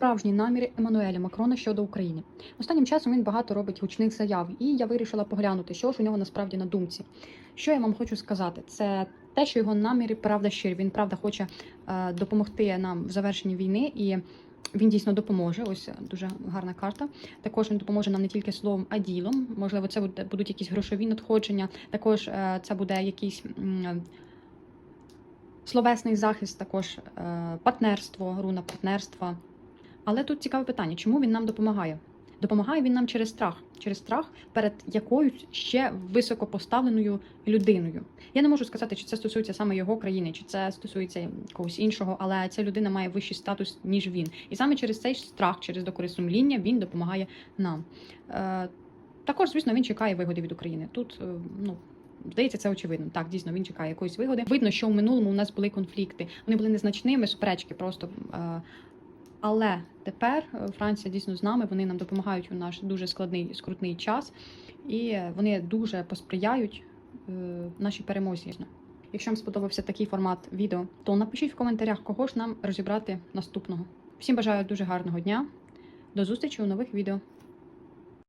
справжні наміри Еммануеля Макрона щодо України. Останнім часом він багато робить гучних заяв, і я вирішила поглянути, що ж у нього насправді на думці. Що я вам хочу сказати, це те, що його наміри правда щирі. Він правда хоче е, допомогти нам в завершенні війни і. Він дійсно допоможе. Ось дуже гарна карта. Також він допоможе нам не тільки словом, а ділом. Можливо, це буде- будуть якісь грошові надходження. Також е, це буде якийсь словесний захист, також е, партнерство, руна партнерства. Але тут цікаве питання: чому він нам допомагає? Допомагає він нам через страх, через страх перед якоюсь ще високопоставленою людиною. Я не можу сказати, чи це стосується саме його країни, чи це стосується когось іншого, але ця людина має вищий статус, ніж він. І саме через цей страх, через докори сумління, він допомагає нам. Е, також, звісно, він чекає вигоди від України. Тут е, ну. Здається, це очевидно. Так, дійсно, він чекає якоїсь вигоди. Видно, що в минулому у нас були конфлікти. Вони були незначними, суперечки просто. Е, але тепер е, Франція дійсно з нами. Вони нам допомагають у наш дуже складний скрутний час, і вони дуже посприяють е, нашій перемозі. Якщо вам сподобався такий формат відео, то напишіть в коментарях, кого ж нам розібрати наступного. Всім бажаю дуже гарного дня. До зустрічі у нових відео.